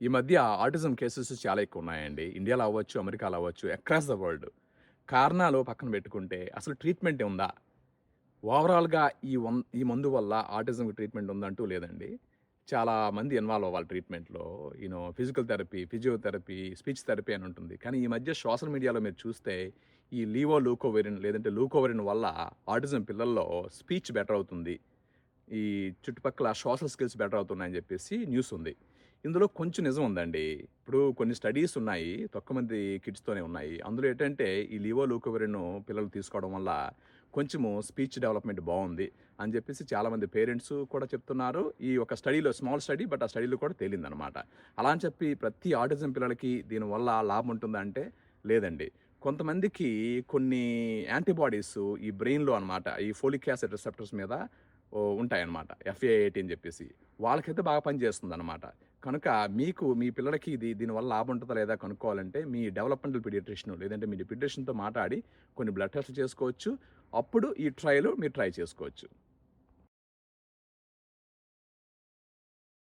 ఈ మధ్య autism cases చాలా ఎక్కువ ఉన్నాయండి ఇండియాలో అవ్వచ్చు అమెరికాలో అవ్వచ్చు అక్రాస్ ద వరల్డ్ కారణాలు పక్కన పెట్టుకుంటే అసలు ట్రీట్మెంట్ ఉందా? ఓవరాల్గా ఈ వన్ ఈ మందు వల్ల ఆటిజంకి ట్రీట్మెంట్ ఉందంటూ లేదండి. చాలా మంది ఇన్వాల్వ్ అవ్వాలి ట్రీట్మెంట్లో. You know physical therapy physiotherapy speech therapy అని ఉంటుంది. కానీ ఈ మధ్య సోషల్ మీడియాలో మీరు చూస్తే ఈ లీవో లూకోవెరిన్ లేదంటే లూకోవెరిన్ వల్ల ఆటిజం పిల్లల్లో స్పీచ్ బెటర్ అవుతుంది. ఈ చుట్టుపక్కల సోషల్ స్కిల్స్ బెటర్ అవుతున్నాయని చెప్పేసి న్యూస్ ఉంది. ఇందులో కొంచెం నిజం ఉందండి. ఇప్పుడు కొన్ని స్టడీస్ ఉన్నాయి తక్కువ మంది కిడ్స్తోనే ఉన్నాయి. అందులో ఏంటంటే ఈ లీవో లూకోవెరిన్ పిల్లలు తీసుకోవడం వల్ల కొంచెము స్పీచ్ డెవలప్మెంట్ బాగుంది అని చెప్పేసి చాలామంది పేరెంట్స్ కూడా చెప్తున్నారు. ఈ ఒక స్టడీలో స్మాల్ స్టడీ బట్ ఆ స్టడీలో కూడా తేలిందనమాట అలా అని చెప్పి ప్రతి ఆటిజం పిల్లలకి దీనివల్ల లాభం ఉంటుందా అంటే లేదండి. కొంతమందికి కొన్ని యాంటీబాడీస్ ఈ బ్రెయిన్లో అనమాట ఈ ఫోలిక్ యాసిడ్ రిసెప్టర్స్ మీద ఉంటాయన్నమాట. ఎఫ్ఏ ఎయిటీ అని చెప్పేసి. వాళ్ళకైతే బాగా పనిచేస్తుంది అనమాట కనుక మీకు మీ పిల్లలకి ఇది దీనివల్ల లాభం ఉంటుందా లేదా కనుక్కోవాలంటే మీ డెవలప్మెంటల్ పీడియాట్రిషియన్ లేదంటే మీ పీడియట్రిషన్తో మాట్లాడి కొన్ని బ్లడ్ టెస్ట్ చేసుకోవచ్చు. అప్పుడు ఈ ట్రయల్ మీరు ట్రై చేసుకోవచ్చు.